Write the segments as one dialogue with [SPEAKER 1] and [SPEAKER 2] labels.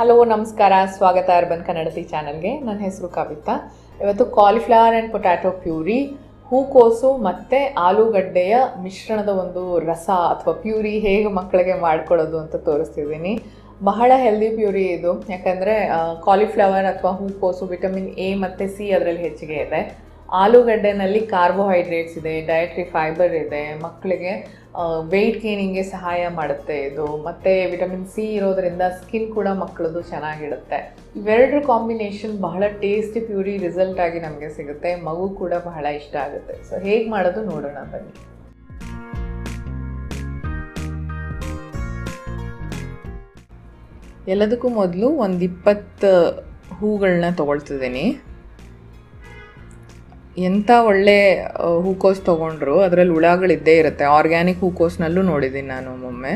[SPEAKER 1] Hello, ನಮಸ್ಕಾರ. ಸ್ವಾಗತ urban ಕನ್ನಡತಿ ಚಾನಲ್ಗೆ. ನನ್ನ ಹೆಸರು ಕವಿತಾ. ಇವತ್ತು ಕಾಲಿಫ್ಲವರ್ ಆ್ಯಂಡ್ ಪೊಟ್ಯಾಟೊ ಪ್ಯೂರಿ ಹೂಕೋಸು ಮತ್ತು ಆಲೂಗಡ್ಡೆಯ ಮಿಶ್ರಣದ ಒಂದು ರಸ ಅಥವಾ ಪ್ಯೂರಿ ಹೇಗೆ ಮಕ್ಕಳಿಗೆ ಮಾಡ್ಕೊಳ್ಳೋದು ಅಂತ ತೋರಿಸ್ತಿದ್ದೀನಿ. ಬಹಳ ಹೆಲ್ದಿ ಪ್ಯೂರಿ ಇದು. ಯಾಕಂದರೆ ಕಾಲಿಫ್ಲವರ್ ಅಥವಾ ಹೂಕೋಸು ವಿಟಮಿನ್ ಎ ಮತ್ತು ಸಿ ಅದರಲ್ಲಿ ಹೆಚ್ಚಿಗೆ ಇದೆ. ಆಲೂಗಡ್ಡೆನಲ್ಲಿ ಕಾರ್ಬೋಹೈಡ್ರೇಟ್ಸ್ ಇದೆ ಡಯಟ್ರಿ ಫೈಬರ್ ಇದೆ. ಮಕ್ಕಳಿಗೆ ವೆಯ್ಟ್ ಗೇನಿಂಗ್ಗೆ ಸಹಾಯ ಮಾಡುತ್ತೆ ಇದು. ಮತ್ತು ವಿಟಮಿನ್ ಸಿ ಇರೋದರಿಂದ ಸ್ಕಿನ್ ಕೂಡ ಮಕ್ಕಳದ್ದು ಚೆನ್ನಾಗಿಡುತ್ತೆ ಇವೆರಡರ ಕಾಂಬಿನೇಷನ್ ಬಹಳ ಟೇಸ್ಟಿ ಪ್ಯೂರಿ ರಿಸಲ್ಟ್ ಆಗಿ ನಮಗೆ ಸಿಗುತ್ತೆ. ಮಗು ಕೂಡ ಬಹಳ ಇಷ್ಟ ಆಗುತ್ತೆ. ಸೊ ಹೇಗೆ ಮಾಡೋದು ನೋಡೋಣ ಬನ್ನಿ. ಎಲ್ಲದಕ್ಕೂ ಮೊದಲು ಒಂದು ಇಪ್ಪತ್ತು ಹೂಗಳನ್ನ ತೊಗೊಳ್ತಿದ್ದೀನಿ. ಎಂಥ ಒಳ್ಳೆ ಹೂಕೋಸ್ ತೊಗೊಂಡ್ರು, ಅದರಲ್ಲಿ ಹುಳಗಳಿದ್ದೇ ಇರುತ್ತೆ. ಆರ್ಗ್ಯಾನಿಕ್ ಹೂಕೋಸ್ನಲ್ಲೂ ನೋಡಿದ್ದೀನಿ ನಾನು ಒಮ್ಮೊಮ್ಮೆ.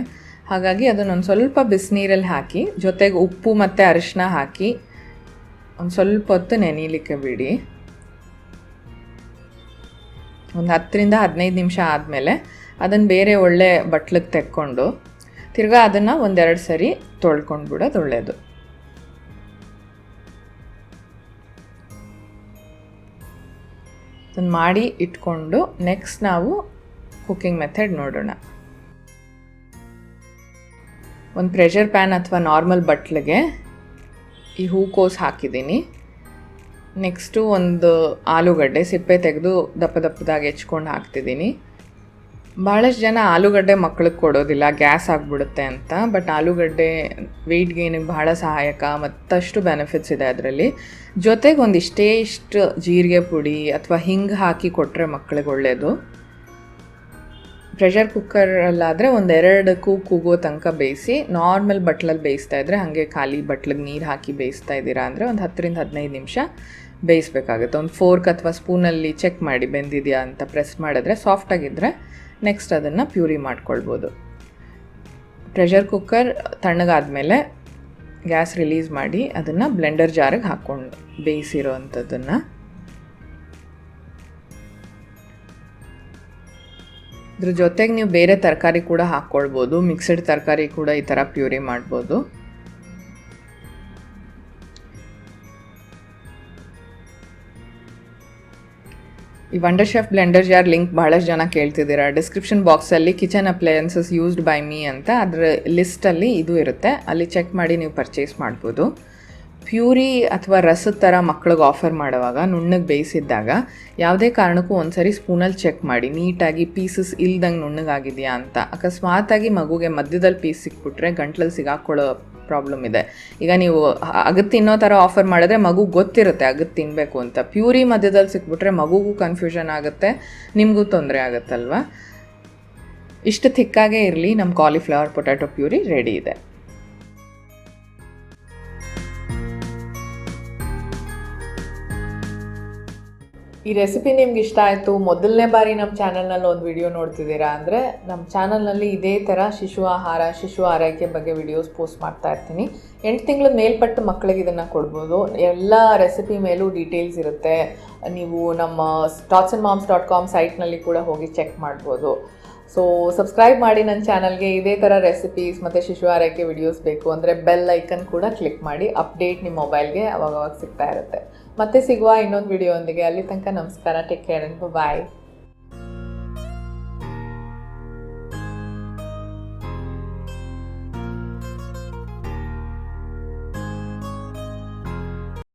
[SPEAKER 1] ಹಾಗಾಗಿ ಅದನ್ನೊಂದು ಸ್ವಲ್ಪ ಬಿಸಿನೀರಲ್ಲಿ ಹಾಕಿ, ಜೊತೆಗೆ ಉಪ್ಪು ಮತ್ತು ಅರಿಶಿನ ಹಾಕಿ, ಒಂದು ಸ್ವಲ್ಪ ಹೊತ್ತು ನೆನೀಲಿಕ್ಕೆ ಬಿಡಿ. ಒಂದು ಹತ್ತರಿಂದ ಹದಿನೈದು ನಿಮಿಷ ಆದಮೇಲೆ ಅದನ್ನು ಬೇರೆ ಒಳ್ಳೆ ಬಟ್ಲಿಗೆ ತೆಕ್ಕೊಂಡು, ತಿರ್ಗಾ ಅದನ್ನು ಒಂದೆರಡು ಸರಿ ತೊಳ್ಕೊಂಡು ಬಿಡೋದು ಒಳ್ಳೆಯದು ಅದನ್ನು ಮಾಡಿ ಇಟ್ಕೊಂಡು ನೆಕ್ಸ್ಟ್ ನಾವು ಕುಕ್ಕಿಂಗ್ ಮೆಥಡ್ ನೋಡೋಣ. ಒಂದು ಪ್ರೆಷರ್ ಪ್ಯಾನ್ ಅಥವಾ ನಾರ್ಮಲ್ ಬಟ್ಲಿಗೆ ಈ ಹೂಕೋಸು ಹಾಕಿದ್ದೀನಿ. ನೆಕ್ಸ್ಟು ಒಂದು ಆಲೂಗಡ್ಡೆ ಸಿಪ್ಪೆ ತೆಗೆದು ದಪ್ಪ ದಪ್ಪದಾಗಿ ಹೆಚ್ಕೊಂಡು ಹಾಕ್ತಿದ್ದೀನಿ. ಭಾಳಷ್ಟು ಜನ ಆಲೂಗಡ್ಡೆ ಮಕ್ಳಿಗೆ ಕೊಡೋದಿಲ್ಲ, ಗ್ಯಾಸ್ ಆಗಿಬಿಡುತ್ತೆ ಅಂತ. ಬಟ್ ಆಲೂಗಡ್ಡೆ ವೆಯ್ಟ್ ಗೇನಿಗೆ ಭಾಳ ಸಹಾಯಕ, ಮತ್ತಷ್ಟು ಬೆನಿಫಿಟ್ಸ್ ಇದೆ ಅದರಲ್ಲಿ. ಜೊತೆಗೆ ಒಂದಿಷ್ಟೇ ಇಷ್ಟೇ ಜೀರಿಗೆ ಪುಡಿ ಅಥವಾ ಹಿಂಗೆ ಹಾಕಿ ಕೊಟ್ಟರೆ ಮಕ್ಳಿಗೆ ಒಳ್ಳೆಯದು ಪ್ರೆಷರ್ ಕುಕ್ಕರಲ್ಲಾದರೆ ಒಂದೆರಡು ಕೂಗು ಕೂಗೋ ತನಕ ಬೇಯಿಸಿ, ನಾರ್ಮಲ್ ಬಟ್ಲಲ್ಲಿ ಬೇಯಿಸ್ತಾ ಇದ್ದರೆ ಹಾಗೆ ಖಾಲಿ ಬಟ್ಲಿಗೆ ನೀರು ಹಾಕಿ ಬೇಯಿಸ್ತಾ ಇದ್ದೀರಾ ಅಂದರೆ ಒಂದು ಹತ್ತರಿಂದ ಹದಿನೈದು ನಿಮಿಷ ಬೇಯಿಸ್ಬೇಕಾಗುತ್ತೆ. ಒಂದು ಫೋರ್ಕ್ ಅಥವಾ ಸ್ಪೂನಲ್ಲಿ ಚೆಕ್ ಮಾಡಿ ಬೆಂದಿದೆಯಾ ಅಂತ ಪ್ರೆಸ್ ಮಾಡಿದ್ರೆ ಸಾಫ್ಟಾಗಿದ್ದರೆ ನೆಕ್ಸ್ಟ್ ಅದನ್ನು ಪ್ಯೂರಿ ಮಾಡ್ಕೊಳ್ಬೋದು. ಪ್ರೆಷರ್ ಕುಕ್ಕರ್ ತಣ್ಣಗಾದಮೇಲೆ ಗ್ಯಾಸ್ ರಿಲೀಸ್ ಮಾಡಿ ಅದನ್ನು ಬ್ಲೆಂಡರ್ ಜಾರಿಗೆ ಹಾಕ್ಕೊಂಡು ಬೇಯಿಸಿರೋ ಅಂಥದ್ದನ್ನು ಇದ್ರ ಜೊತೆಗೆ ನೀವು ಬೇರೆ ತರಕಾರಿ ಕೂಡ ಹಾಕ್ಕೊಳ್ಬೋದು ಮಿಕ್ಸಡ್ ತರಕಾರಿ ಕೂಡ ಈ ಥರ ಪ್ಯೂರಿ ಮಾಡ್ಬೋದು. ಈ wonder chef blender jar link ಬಹಳಷ್ಟು ಜನ ಕೇಳ್ತಿದ್ದೀರಾ? ಡಿಸ್ಕ್ರಿಪ್ಷನ್ ಬಾಕ್ಸಲ್ಲಿ kitchen appliances used by me ಅಂತ ಅದರ ಲಿಸ್ಟಲ್ಲಿ ಇದು ಇರುತ್ತೆ. ಅಲ್ಲಿ ಚೆಕ್ ಮಾಡಿ ನೀವು ಪರ್ಚೇಸ್ ಮಾಡ್ಬೋದು. ಪ್ಯೂರಿ ಅಥವಾ ರಸದ ಥರ ಮಕ್ಳಿಗೆ ಆಫರ್ ಮಾಡುವಾಗ, ನುಣ್ಣಗೆ ಬೇಯಿಸಿದ್ದಾಗ, ಯಾವುದೇ ಕಾರಣಕ್ಕೂ ಒಂದ್ಸರಿ ಸ್ಪೂನಲ್ಲಿ ಚೆಕ್ ಮಾಡಿ. ನೀಟಾಗಿ ಪೀಸಸ್ ಇಲ್ದಂಗೆ ನುಣ್ಣಗಾಗಿದೆಯಾ ಅಂತ. ಅಕಸ್ಮಾತಾಗಿ ಮಗುಗೆ ಮಧ್ಯದಲ್ಲಿ ಪೀಸ್ ಸಿಕ್ಬಿಟ್ರೆ ಗಂಟ್ಲಲ್ಲಿ ಸಿಗಾಕೊಳ್ಳೋ ಪ್ರಾಬ್ಲಮ್ ಇದೆ. ಈಗ ನೀವು ಅಗತ್ ತಿನ್ನೋ ಥರ ಆಫರ್ ಮಾಡಿದ್ರೆ ಮಗು ಗೊತ್ತಿರುತ್ತೆ ಅಗತ್ ತಿನ್ನಬೇಕು ಅಂತ. ಪ್ಯೂರಿ ಮಧ್ಯದಲ್ಲಿ ಸಿಕ್ಬಿಟ್ರೆ ಮಗುಗೂ ಕನ್ಫ್ಯೂಷನ್ ಆಗುತ್ತೆ, ನಿಮಗೂ ತೊಂದರೆ ಆಗುತ್ತಲ್ವ? ಇಷ್ಟು ಥಿಕ್ಕಾಗೇ ಇರಲಿ ನಮ್ಮ ಕಾಲಿಫ್ಲವರ್ ಪೊಟ್ಯಾಟೊ ಪ್ಯೂರಿ ರೆಡಿ ಇದೆ. ಈ ರೆಸಿಪಿ ನಿಮ್ಗೆ ಇಷ್ಟ ಆಯಿತು, ಮೊದಲನೇ ಬಾರಿ ನಮ್ಮ ಚಾನಲ್ನಲ್ಲಿ ಒಂದು ವಿಡಿಯೋ ನೋಡ್ತಿದ್ದೀರಾ ಅಂದರೆ ನಮ್ಮ ಚಾನಲ್ನಲ್ಲಿ ಇದೇ ಥರ ಶಿಶು ಆಹಾರ, ಶಿಶು ಆರೈಕೆ ಬಗ್ಗೆ ವಿಡಿಯೋಸ್ ಪೋಸ್ಟ್ ಮಾಡ್ತಾ ಇರ್ತೀನಿ. ಎಂಟು ತಿಂಗಳ ಮೇಲ್ಪಟ್ಟು ಮಕ್ಕಳಿಗೆ ಇದನ್ನು ಕೊಡ್ಬೋದು. ಎಲ್ಲ ರೆಸಿಪಿ ಮೇಲೂ ಡೀಟೇಲ್ಸ್ ಇರುತ್ತೆ. ನೀವು ನಮ್ಮ tots and moms dot com ಸೈಟ್ನಲ್ಲಿ ಕೂಡ ಹೋಗಿ ಚೆಕ್ ಮಾಡ್ಬೋದು. ಸೊ ಸಬ್ಸ್ಕ್ರೈಬ್ ಮಾಡಿ ನನ್ನ ಚಾನಲ್ಗೆ ಇದೇ ಥರ ರೆಸಿಪೀಸ್ ಮತ್ತು ಶಿಶು ಆರೈಕೆ ವಿಡಿಯೋಸ್ ಬೇಕು ಅಂದರೆ ಬೆಲ್ ಐಕನ್ ಕೂಡ ಕ್ಲಿಕ್ ಮಾಡಿ ಅಪ್ಡೇಟ್ ನಿಮ್ಮ ಮೊಬೈಲ್ಗೆ ಅವಾಗವಾಗ ಸಿಗ್ತಾ ಇರುತ್ತೆ. ಮತ್ತೆ ಸಿಗುವ ಇನ್ನೊಂದು ವಿಡಿಯೋ ಒಂದಿಗೆ. ಅಲ್ಲಿ ತನಕ ನಮಸ್ಕಾರ ಟೇಕ್ ಕೇರ್ ಅಂಡ್ ಬಾಯ್